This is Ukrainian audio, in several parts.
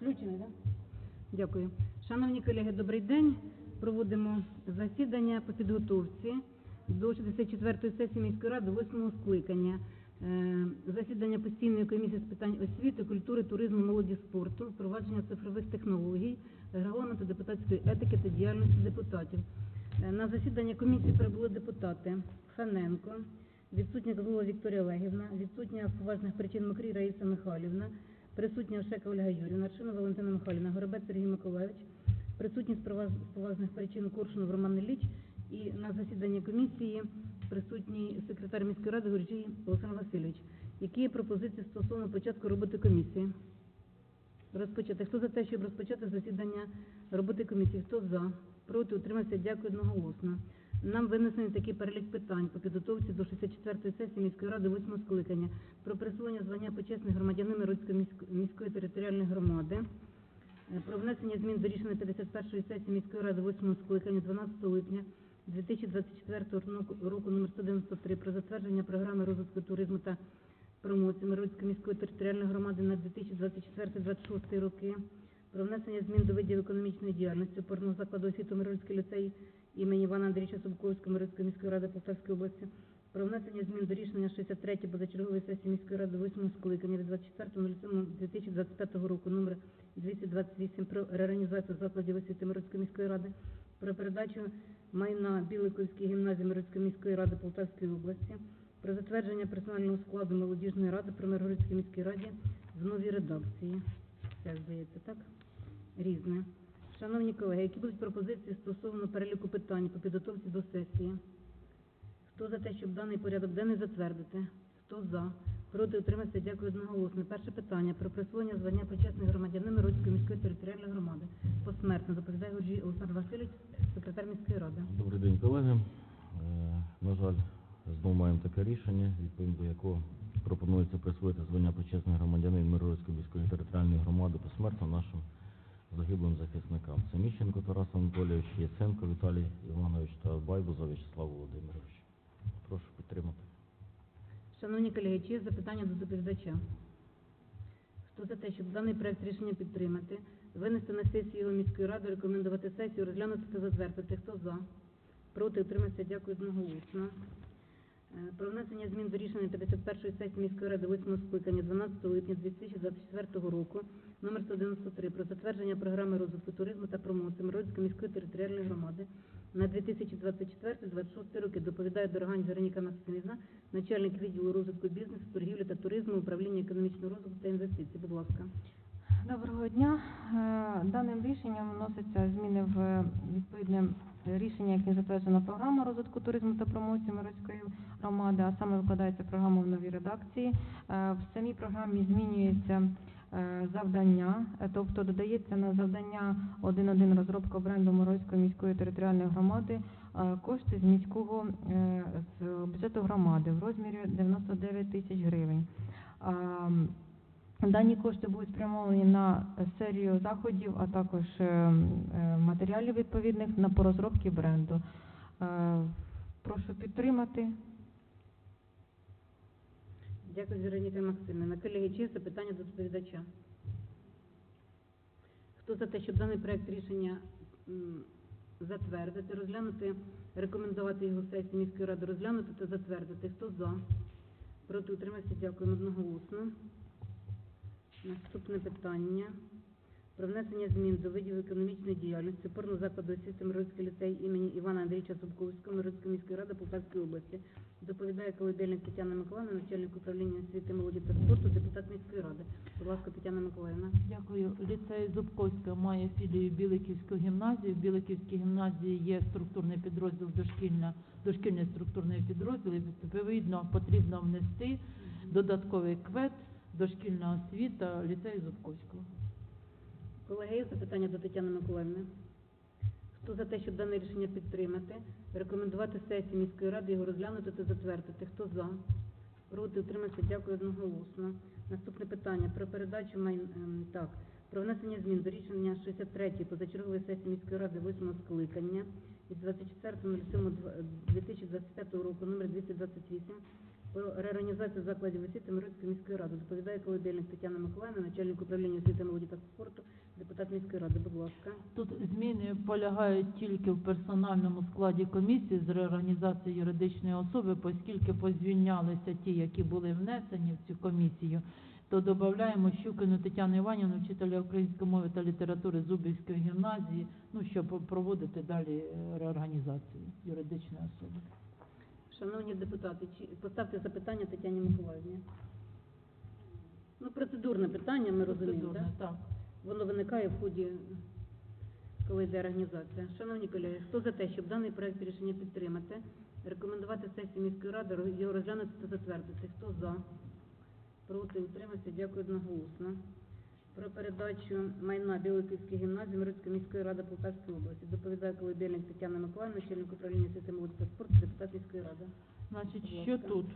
Включений, так? Дякую. Шановні колеги, добрий день. Проводимо засідання по підготовці до 64-ї сесії міської ради 8 скликання. Е, Засідання постійної комісії з питань освіти, культури, туризму, молоді, спорту, впровадження цифрових технологій, регламенту депутатської етики та діяльності депутатів. Е, На засідання комісії прибули депутати Фаненко, відсутня Козлова Вікторія Олегівна, відсутня з поважних причин Мокрій Раїса Михайлівна, присутня Ошека Ольга Юрівна, Аршина Валентина Михайлівна, Горобець Сергій Миколаївич, присутні з поважних причин Коршунов Роман Ілліч і на засіданні комісії присутній секретар міської ради Гурджій Олександр Васильович. Які є пропозиції стосовно початку роботи комісії? Розпочати. Хто за те, щоб розпочати засідання роботи комісії? Хто за? Проти? Утримався? Дякую одноголосно. Нам винесений такий перелік питань по підготовці до 64-ї сесії міської ради 8 скликання про присвоєння звання почесних громадянина Миродської міської територіальної громади. Е, Про внесення змін до рішення 51-ї сесії міської ради 8 скликання 12 липня 2024 року- номер 193 про затвердження програми розвитку туризму та промоції Миродської міської територіальної громади на 2024-2026 роки. Про внесення змін до видів економічної діяльності опорного закладу освіти Миродський ліцей імені Івана Андрійовича Собковського Миродської міської ради Полтавської області. Про внесення змін до рішення 63 позачергової сесії міської ради 8 скликання від 24.07.2025 року номер 228 про реорганізацію закладів освіти Миродської міської ради, про передачу майна Біликовській гімназії Миродської міської ради Полтавської області, про затвердження персонального складу молодіжної ради при Миргородській міській раді в новій редакції. Це здається, так? Різне. Шановні колеги, які будуть пропозиції стосовно переліку питань по підготовці до сесії? Хто за те, щоб даний порядок денний затвердити? Хто за? Проти утримався, дякую одноголосно. Перше питання про присвоєння звання почесних громадянина Миродської міської територіальної громади. Посмертно доповідає Гурджій Олександр Васильович, секретар міської ради. Добрий день, колеги. Е, На жаль, знову маємо таке рішення, відповідно до якого пропонується присвоїти звання почесний громадянин Миргородської міської територіальної громади посмертно нашим загиблим захисникам. Це Міщенко Тарас Анатолійович, Яценко Віталій Іванович та Байбуза В'ячеслав Володимирович. Прошу підтримати. Шановні колеги, чи є запитання до доповідача? Хто за те, щоб даний проект рішення підтримати, винести на сесію міської ради, рекомендувати сесію, розглянути та затвердити? Хто за? Проти утримався, дякую одноголосно. Е, Про внесення змін до рішення 51-ї сесії міської ради 8 скликання 12 липня 2024 року номер 193 про затвердження програми розвитку туризму та промоції Миродської міської територіальної громади на 2024-2026 роки доповідає Дорогань Вероніка Максимівна, начальник відділу розвитку бізнесу, торгівлі та туризму, управління економічного розвитку та інвестицій. Будь ласка. Доброго дня. Е, Даним рішенням вносяться зміни в відповідне рішення, яке затверджена програма розвитку туризму та промоції Мирської громади, а саме викладається програма в новій редакції. Е, В самій програмі змінюється е, завдання, е, тобто додається на завдання 1.1 розробка бренду Морозької міської територіальної громади кошти з міського бюджету громади в розмірі 99 тисяч гривень. Дані кошти будуть спрямовані на серію заходів, а також е, е, матеріалів відповідних на по розробці бренду. Е, Прошу підтримати. Дякую, Вероніка Максимівна. Колеги, чи є запитання до доповідача? Хто за те, щоб даний проект рішення затвердити, розглянути, рекомендувати його сесії міської ради, розглянути та затвердити? Хто за? Проти утримався, дякуємо одноголосно. Наступне питання. Про внесення змін до видів економічної діяльності опорного закладу освіти Миродський ліцей імені Івана Андрійовича Собковського Миродської міської ради Полтавської області. Доповідає коледельник Тетяна Миколаївна, начальник управління освіти, молоді та спорту, депутат міської ради. Будь ласка, Тетяна Миколаївна. Дякую. Ліцей Зубковська має філію Біликівську гімназію. В Біликівській гімназії є структурний підрозділ дошкільна, дошкільний структурний підрозділ. І відповідно потрібно внести додатковий квет дошкільна освіта ліцею Зубковського. Колеги, є запитання до Тетяни Миколаївни? Хто за те, щоб дане рішення підтримати, рекомендувати сесії міської ради його розглянути та затвердити? Хто за? Проти утримався, дякую одноголосно. Наступне питання про передачу майн... ем, так, про внесення змін до рішення 63-ї позачергової сесії міської ради 8 скликання від 24.07.2025 року номер 228 про реорганізацію закладів освіти Мирицької міської ради. Доповідає коледельник Тетяна Миколаївна, начальник управління освіти молоді та спорту депутат міської ради, будь ласка. Тут зміни полягають тільки в персональному складі комісії з реорганізації юридичної особи, оскільки позвільнялися ті, які були внесені в цю комісію, то додаємо Щукину Тетяну Іванівну, вчителя української мови та літератури Зубівської гімназії, ну, щоб проводити далі е, реорганізацію юридичної особи. Шановні депутати, чи поставте запитання Тетяні Миколаївні. Ну, процедурне питання, ми розуміємо, так? Так. Воно виникає в ході, коли йде організація. Шановні колеги, хто за те, щоб даний проект рішення підтримати, рекомендувати сесії міської ради його розглянути та затвердити? Хто за? Проти утримався? Дякую одноголосно. Про передачу майна Білоківській гімназії Мирицької міської ради Полтавської області. Доповідає колыбельник Тетяна Миколаївна, начальник управління молоді та спорту, депутат міської ради. Значить, що тут?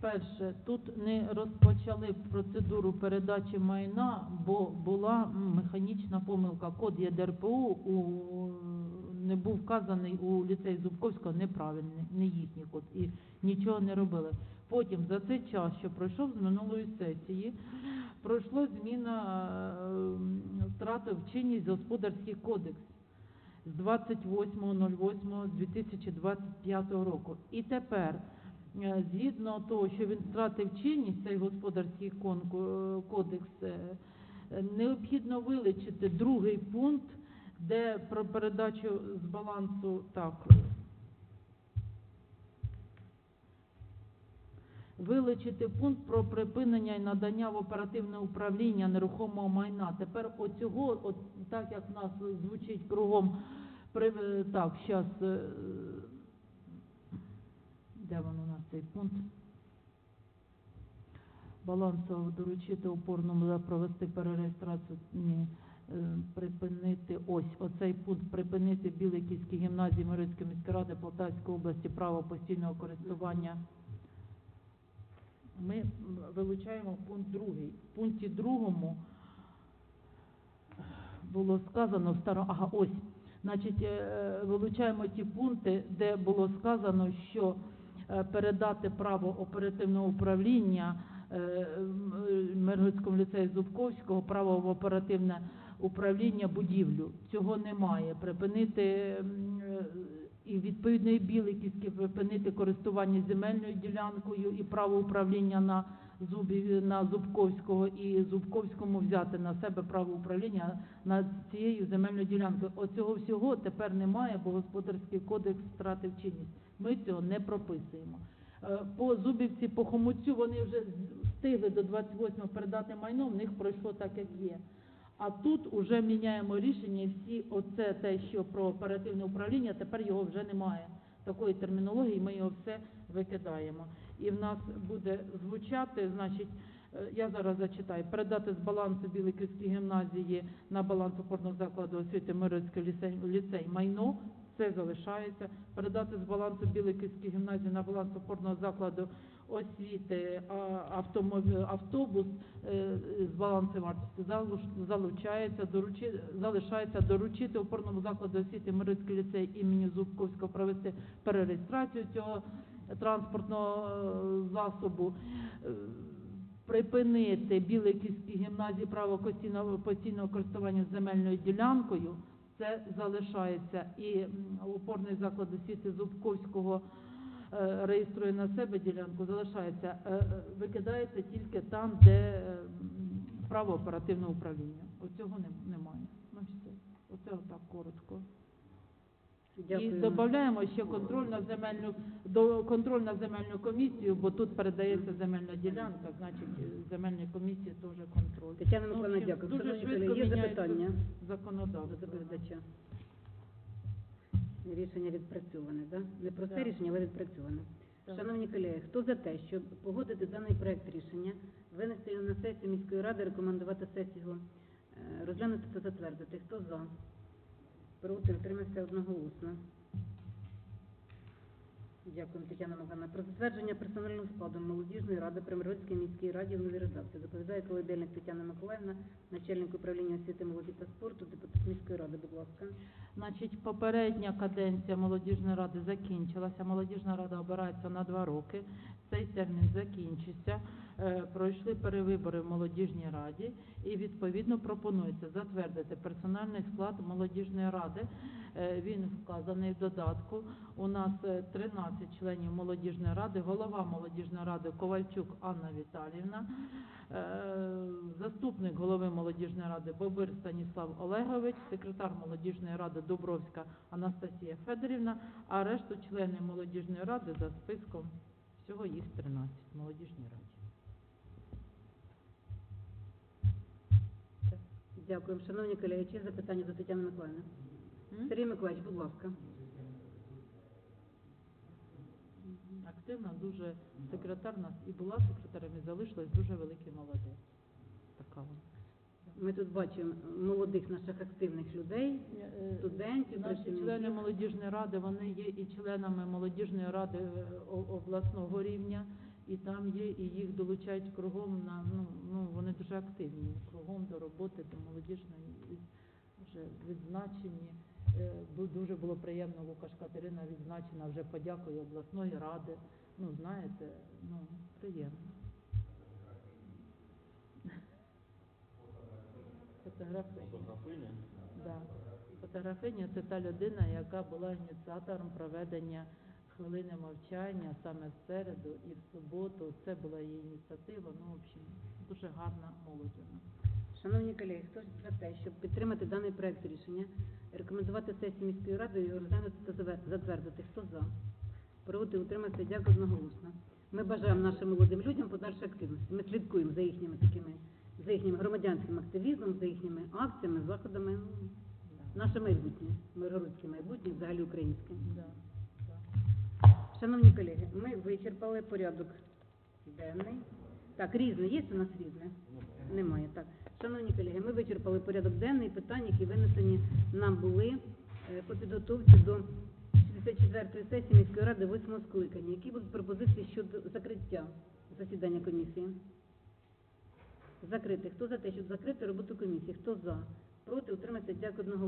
Перше, тут не розпочали процедуру передачі майна, бо була механічна помилка. Код ЄДРПУ у, не був вказаний у ліцеї Зубковського неправильний, не їхній код, і нічого не робили. Потім за цей час, що пройшов з минулої сесії, пройшла зміна, е, втратив чинність господарський кодекс з 28.08.2025 року. І тепер, е, згідно того, що він втратив чинність, цей господарський е, кодекс, е, е, необхідно вилучити другий пункт, де про передачу з балансу так. Вилучити пункт про припинення і надання в оперативне управління нерухомого майна. Тепер оцього, от так як в нас звучить кругом, при, е, так, зараз, де воно у нас цей пункт? Балансово доручити опорному провести перереєстрацію, ні, е, припинити, ось, оцей пункт, припинити Біликівській гімназії Мирицької міської ради Полтавської області право постійного користування ми вилучаємо пункт другий. В пункті другому було сказано старо... ага, ось. Значить, е, вилучаємо ті пункти, де було сказано, що е, передати право оперативного управління е, Миргородському ліцею Зубковського, право в оперативне управління будівлю. Цього немає. Припинити і відповідної Біликівські припинити користування земельною ділянкою і право управління на Зубів на Зубковського і Зубковському взяти на себе право управління над цією земельною ділянкою. Оцього всього тепер немає, бо господарський кодекс втратив чинність. Ми цього не прописуємо. Е, По Зубівці, по Хомуцю вони вже встигли до 28-го передати майно, в них пройшло так, як є. А тут уже міняємо рішення, і всі оце те, що про оперативне управління, тепер його вже немає. Такої термінології ми його все викидаємо. І в нас буде звучати, значить, е, я зараз зачитаю, передати з балансу Біликівської гімназії на баланс опорного закладу освіти Мирицький ліцей, ліцей майно, це залишається. Передати з балансу Біликівської гімназії на баланс опорного закладу освіти автобус е, з балансу вартості залучається, доручи, залишається доручити опорному закладу освіти Мирицький ліцей імені Зубковського провести перереєстрацію цього транспортного е, засобу. Е, Припинити Біликівській гімназії право постійного, користування земельною ділянкою, це залишається. І опорний заклад освіти Зубковського реєструє на себе ділянку, залишається. Е, е, Викидається тільки там, де е, право оперативного управління. Оцього не- немає. Ну, все. Оце отак коротко. І додаємо ще контроль на земельну до контроль на земельну комісію, бо тут передається земельна ділянка, значить е, земельній комісії теж контроль. Тетяна Ну, Миколаївна, общем, дякую. Дуже швидко є запитання доповідача? Рішення відпрацьоване, да? Не просте да. рішення, але відпрацьоване. Да. Шановні колеги, хто за те, щоб погодити даний проект рішення, винести його на сесію міської ради, рекомендувати сесію е, розглянути та затвердити? Хто за? Проти, утримався одноголосно. Дякую, Тетяна Михайловна. Про затвердження персонального складу молодіжної ради Приморозької міській раді в новій редакції. Доповідає Колебельник Тетяна Миколаївна, начальник управління освіти, молоді та спорту, депутат міської ради, будь ласка. Значить, попередня каденція молодіжної ради закінчилася. Молодіжна рада обирається на два роки. Цей термін закінчиться. Е, Пройшли перевибори в молодіжній раді і відповідно пропонується затвердити персональний склад молодіжної ради. Е, Він вказаний в додатку. У нас е, 13 членів молодіжної ради, голова молодіжної ради Ковальчук Анна Віталіївна, е, заступник голови молодіжної ради Бобир Станіслав Олегович, секретар молодіжної ради Дубровська Анастасія Федорівна, а решту члени молодіжної ради за списком всього їх 13 в молодіжній раді. Дякую. Шановні колеги, чи запитання до Тетяни Миколаївни? Сергій Миколаївич, будь ласка. Активна дуже секретар нас і була секретарем, і залишилась дуже великий молодець. Така вона. Ми тут бачимо молодих наших активних людей, Е, студентів, Наші члени молодіжної ради, вони є і членами молодіжної ради е, обласного рівня, і там є, і їх долучають кругом на ну, ну вони дуже активні кругом до роботи, до молодіжної вже відзначені. Е, Дуже було приємно, Лукаш Катерина відзначена вже подякою обласної ради. Ну, знаєте, ну приємно. Фотографиня. Да. Фотографиня це та людина, яка була ініціатором проведення хвилини мовчання саме в середу і в суботу. Це була її ініціатива. Ну, в общем, дуже гарна молодь вона. Шановні колеги, хто за те, щоб підтримати даний проект рішення, рекомендувати сесії міської ради і розглянути та затвердити. Хто за? Проти утримався, дякую одноголосно. Ми бажаємо нашим молодим людям подальшої активності. Ми слідкуємо за їхніми такими, за їхнім громадянським активізмом, за їхніми акціями, заходами. Ну. Наше майбутнє, миргородське майбутнє, взагалі українське. Да. Да. Шановні колеги, ми вичерпали порядок денний. Так, різне, є у нас різне? Немає. Так. Шановні колеги, ми вичерпали порядок денний питань, які винесені нам були е, по підготовці до 64-ї сесії міської ради 8 скликання. Які будуть пропозиції щодо закриття засідання комісії? Закрити. Хто за те, щоб закрити роботу комісії? Хто за? Проти? Утриматися? Дякую одного.